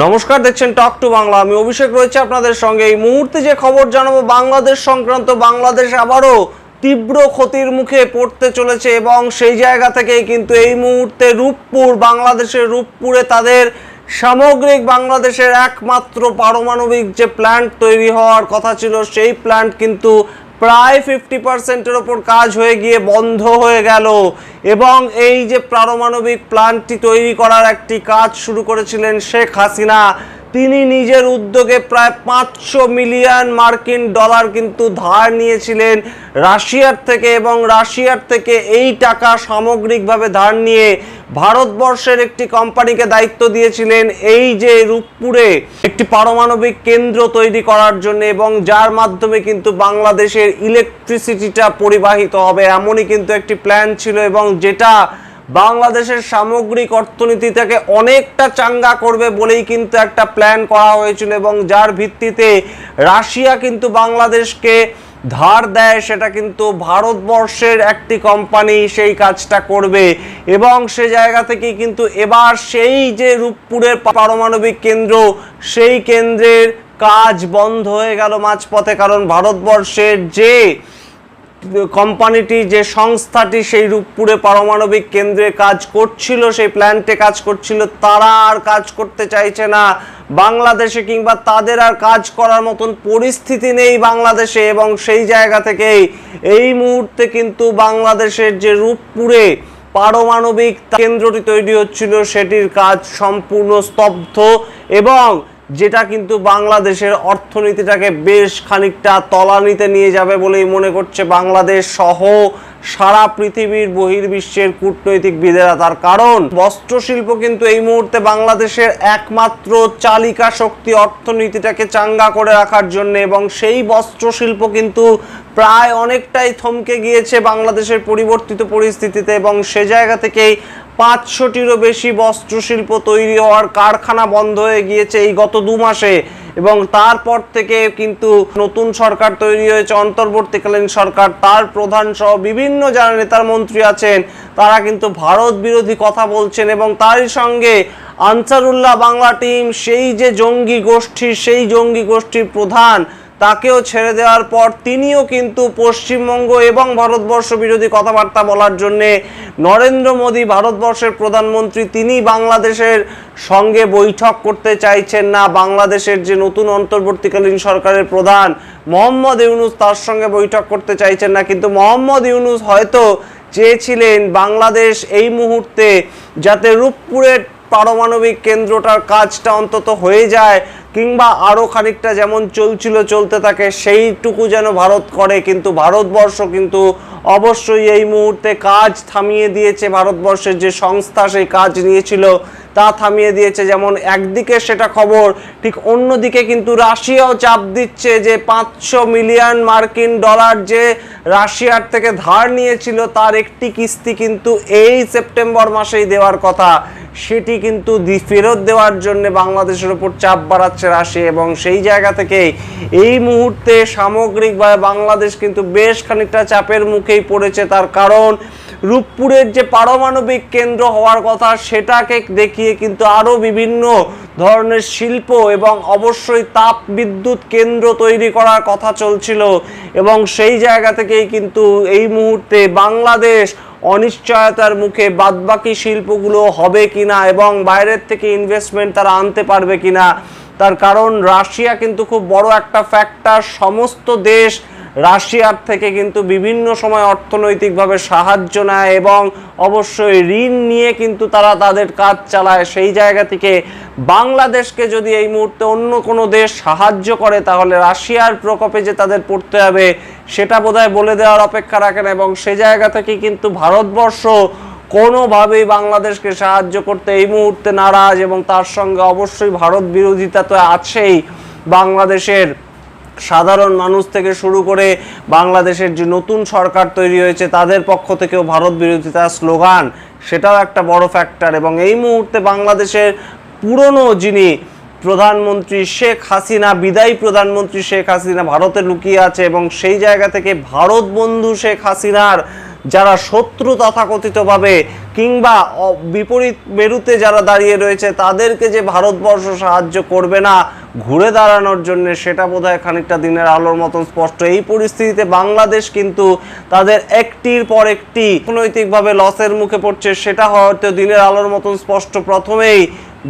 নমস্কার, দেখছেন টক টু বাংলা আমি অভিষেক রয়েছে আপনাদের সঙ্গে। এই মুহূর্তে যে খবর জানাব, বাংলাদেশ সংক্রান্ত, বাংলাদেশ আবারও তীব্র ক্ষতির মুখে পড়তে চলেছে এবং সেই জায়গা থেকেই কিন্তু এই মুহূর্তে রূপপুর, বাংলাদেশের রূপপুরে তাদের সামগ্রিক বাংলাদেশের একমাত্র পারমাণবিক যে প্ল্যান্ট তৈরি হওয়ার কথা ছিল, সেই প্ল্যান্ট কিন্তু প্রায় ফিফটি পার্সেন্টের ওপর কাজ হয়ে গিয়ে বন্ধ হয়ে গেল। এবং এই যে পারমাণবিক প্ল্যান্টটি তৈরি করার একটি কাজ শুরু করেছিলেন শেখ হাসিনা। তিনি নিজের উদ্যোগে প্রায় পাঁচশো মিলিয়ন মার্কিন ডলার কিন্তু ধার নিয়েছিলেন রাশিয়ার থেকে এবং রাশিয়ার থেকে এই টাকা সামগ্রিকভাবে ধার নিয়ে ভারতবর্ষের একটি কোম্পানিকে দায়িত্ব দিয়েছিলেন এই যে রূপপুরে একটি পারমাণবিক কেন্দ্র তৈরি করার জন্য এবং যার মাধ্যমে কিন্তু বাংলাদেশের ইলেকট্রিসিটিটা পরিবাহিত হবে, এমনই কিন্তু একটি প্ল্যান ছিল এবং যেটা বাংলাদেশের সামগ্রিক অর্থনীতিটাকে অনেকটা চাঙ্গা করবে বলেই কিন্তু একটা প্ল্যান করা হয়েছিল এবং যার ভিত্তিতে রাশিয়া কিন্তু বাংলাদেশকে ধার দেয়, সেটা কিন্তু ভারতবর্ষের একটি কোম্পানি সেই কাজটা করবে। এবং সে জায়গা থেকে কিন্তু এবার সেই যে রূপপুরের পারমাণবিক কেন্দ্র, সেই কেন্দ্রের কাজ বন্ধ হয়ে গেল মাঝপথে, কারণ ভারতবর্ষের যে কোম্পানিটি, যে সংস্থাটি সেই রূপপুরে পারমাণবিক কেন্দ্রে কাজ করছিল, সেই প্ল্যান্টে কাজ করছিল, তারা আর কাজ করতে চাইছে না। বাংলাদেশে কিংবা তাদের আর কাজ করার মতন পরিস্থিতি নেই বাংলাদেশে এবং সেই জায়গা থেকেই এই মুহূর্তে কিন্তু বাংলাদেশের যে রূপপুরে পারমাণবিক কেন্দ্রটি তৈরি হচ্ছিল, সেটির কাজ সম্পূর্ণ স্তব্ধ এবং যেটা কিন্তু বাংলাদেশের অর্থনীতিটাকে বেশ খানিকটা তলানিতে নিয়ে যাবে বলেই মনে করছে বাংলাদেশ সহ সারা পৃথিবীর বহির্বিশ্বের কূটনৈতিকবিদেরা তার কারণ বস্ত্র শিল্প কিন্তু এই মুহূর্তে বাংলাদেশের একমাত্র চালিকা শক্তি অর্থনীতিটাকে চাঙ্গা করে রাখার জন্য এবং সেই বস্ত্র শিল্প কিন্তু প্রায় অনেকটাই থমকে গিয়েছে বাংলাদেশের পরিবর্তিত পরিস্থিতিতে এবং সে জায়গা থেকেই পাঁচশোটিরও বেশি বস্ত্রশিল্প তৈরি হওয়ার কারখানা বন্ধ হয়ে গিয়েছে এই গত দু মাসে এবং তারপর থেকে কিন্তু নতুন সরকার তৈরি হয়েছে, অন্তর্বর্তীকালীন সরকার, তার প্রধান সহ বিভিন্ন যারা নেতার মন্ত্রী আছেন, তারা কিন্তু ভারত বিরোধী কথা বলছেন এবং তারই সঙ্গে আনসারুল্লাহ বাংলা টিম, সেই যে জঙ্গি গোষ্ঠীর, সেই জঙ্গি গোষ্ঠীর প্রধান তাকেও ছেড়ে দেওয়ার পর তিনিও কিন্তু পশ্চিমবঙ্গ এবং ভারতবর্ষ বিরোধী কথাবার্তা বলার জন্যে নরেন্দ্র মোদী ভারতবর্ষের প্রধানমন্ত্রী, তিনি বাংলাদেশের সঙ্গে বৈঠক করতে চাইছেন না। বাংলাদেশের যে নতুন অন্তর্বর্তীকালীন সরকারের প্রধান মোহাম্মদ ইউনুস, তার সঙ্গে বৈঠক করতে চাইছেন না। কিন্তু মোহাম্মদ ইউনুস হয়তো চেয়েছিলেন বাংলাদেশ এই মুহূর্তে যাতে রূপপুরের পারমাণবিক কেন্দ্রটার কাজটা অন্তত হয়ে যায় কিংবা আরও খানিকটা যেমন চলছিল চলতে থাকে, সেইটুকু যেন ভারত করে। কিন্তু ভারতবর্ষ কিন্তু অবশ্যই এই মুহূর্তে কাজ থামিয়ে দিয়েছে। ভারতবর্ষের যে সংস্থা সেই কাজ নিয়েছিল, তা থামিয়ে দিয়েছে। যেমন একদিকে সেটা খবর, ঠিক অন্যদিকে কিন্তু রাশিয়াও চাপ দিচ্ছে যে পাঁচশো মিলিয়ন মার্কিন ডলার যে রাশিয়ার থেকে ধার নিয়েছিল, তার একটি কিস্তি কিন্তু এই সেপ্টেম্বর মাসেই দেওয়ার কথা। সেটি কিন্তু ফেরত দেওয়ার জন্য বাংলাদেশের উপর চাপ বাড়াচ্ছে রাশিয়া এবং সেই জায়গা থেকে এই মুহূর্তে সামগ্রিকভাবে বাংলাদেশ কিন্তু বেশ খানিকটা চাপের মুখেই পড়েছে। তার কারণ রূপপুরের যে পারমাণবিক কেন্দ্র হওয়ার কথা সেটাকে দেখিয়ে কিন্তু আরও বিভিন্ন ধরনের শিল্প এবং অবশ্যই তাপ বিদ্যুৎ কেন্দ্র তৈরি করার কথা চলছিল এবং সেই জায়গা থেকেই কিন্তু এই মুহূর্তে বাংলাদেশ অনিশ্চয়তার মুখে বাদবাকি শিল্পগুলো হবে কিনা এবং বাইরের থেকে ইনভেস্টমেন্ট তারা আনতে পারবে কিনা, তার কারণ রাশিয়া কিন্তু খুব বড় একটা ফ্যাক্টর সমস্ত দেশ রাশিয়ার থেকে কিন্তু বিভিন্ন সময় অর্থনৈতিকভাবে সাহায্য নেয় এবং অবশ্যই ঋণ নিয়ে কিন্তু তারা তাদের কাজ চালায়। সেই জায়গা থেকে বাংলাদেশকে যদি এই মুহূর্তে অন্য কোনো দেশ সাহায্য করে, তাহলে রাশিয়ার প্রকোপে যে তাদের পড়তে হবে সেটা বোধহয় বলে দেওয়ার অপেক্ষা রাখেন এবং সে জায়গা থেকে কিন্তু ভারতবর্ষ কোনোভাবেই বাংলাদেশকে সাহায্য করতে এই মুহূর্তে নারাজ এবং তার সঙ্গে অবশ্যই ভারত বিরোধিতা তো আছেই। বাংলাদেশের সাধারণ মানুষ থেকে শুরু করে বাংলাদেশের যে নতুন সরকার তৈরি হয়েছে, তাদের পক্ষ থেকেও ভারত বিরোধিতার স্লোগান, সেটাও একটা বড় ফ্যাক্টর এবং এই মুহূর্তে বাংলাদেশের পুরনো যিনি প্রধানমন্ত্রী শেখ হাসিনা, বিদায়ী প্রধানমন্ত্রী শেখ হাসিনা ভারতে লুকিয়ে আছে এবং সেই জায়গা থেকে ভারত বন্ধু শেখ হাসিনার যারা শত্রু তথাকথিতভাবে কিংবা বিপরীত মেরুতে যারা দাঁড়িয়ে রয়েছে, তাদেরকে যে ভারতবর্ষ সাহায্য করবে না ঘুরে দাঁড়ানোর জন্য, সেটা বোধহয় খানিকটা দিনের আলোর মতন স্পষ্ট। এই পরিস্থিতিতে বাংলাদেশ কিন্তু তাদের একটির পর একটি অর্থনৈতিকভাবে লসের মুখে পড়ছে, সেটা হয়তো দিনের আলোর মতন স্পষ্ট। প্রথমেই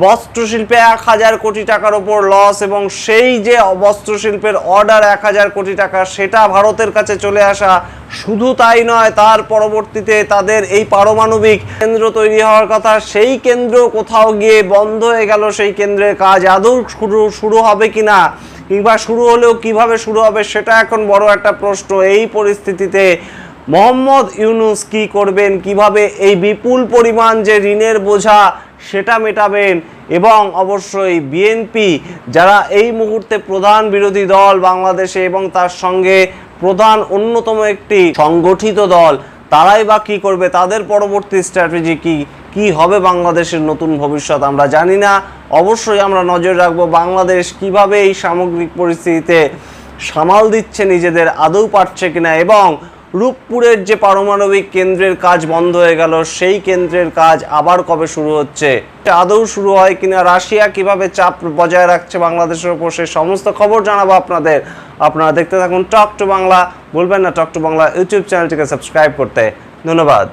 বস্ত্রশিল্পে এক হাজার কোটি টাকার ওপর লস এবং সেই যে বস্ত্রশিল্পের অর্ডার এক হাজার কোটি টাকা, সেটা ভারতের কাছে চলে আসা শুধু তাই নয়, তার পরবর্তীতে তাদের এই পারমাণবিক কেন্দ্র তৈরি হওয়ার কথা, সেই কেন্দ্র কোথাও গিয়ে বন্ধ হয়ে গেল, সেই কেন্দ্রের কাজ আদৌ শুরু শুরু হবে কিনা কিংবা শুরু হলেও কীভাবে শুরু হবে, সেটা এখন বড় একটা প্রশ্ন। এই পরিস্থিতিতে মোহাম্মদ ইউনুস কি করবেন? কীভাবে এই বিপুল পরিমাণ যে ঋণের বোঝা সেটা মেটাবেন এবং অবশ্যই বিএনপি যারা এই মুহূর্তে প্রধান বিরোধী দল বাংলাদেশে এবং তার সঙ্গে প্রধান অন্যতম একটি সংগঠিত দল, তারাই বা কী করবে, তাদের পরবর্তী স্ট্র্যাটেজি কি কি হবে বাংলাদেশের নতুন ভবিষ্যৎ আমরা জানি না। অবশ্যই আমরা নজর রাখব বাংলাদেশ কীভাবে এই সামগ্রিক পরিস্থিতিতে সামাল দিচ্ছে নিজেদের, আদৌ পারছে কিনা এবং রূপপুরের যে পারমাণবিক কেন্দ্রের কাজ বন্ধ হয়ে গেল, সেই কেন্দ্রের কাজ আবার কবে শুরু হচ্ছে? আদৌ শুরু হয় কিনা? রাশিয়া কীভাবে চাপ বজায় রাখছে বাংলাদেশের উপর সে সমস্ত খবর জানাব আপনাদের। আপনারা দেখতে থাকুন টক টু বাংলা। বলবেন না টক টু বাংলা ইউটিউব চ্যানেলটিকে সাবস্ক্রাইব করতে। ধন্যবাদ।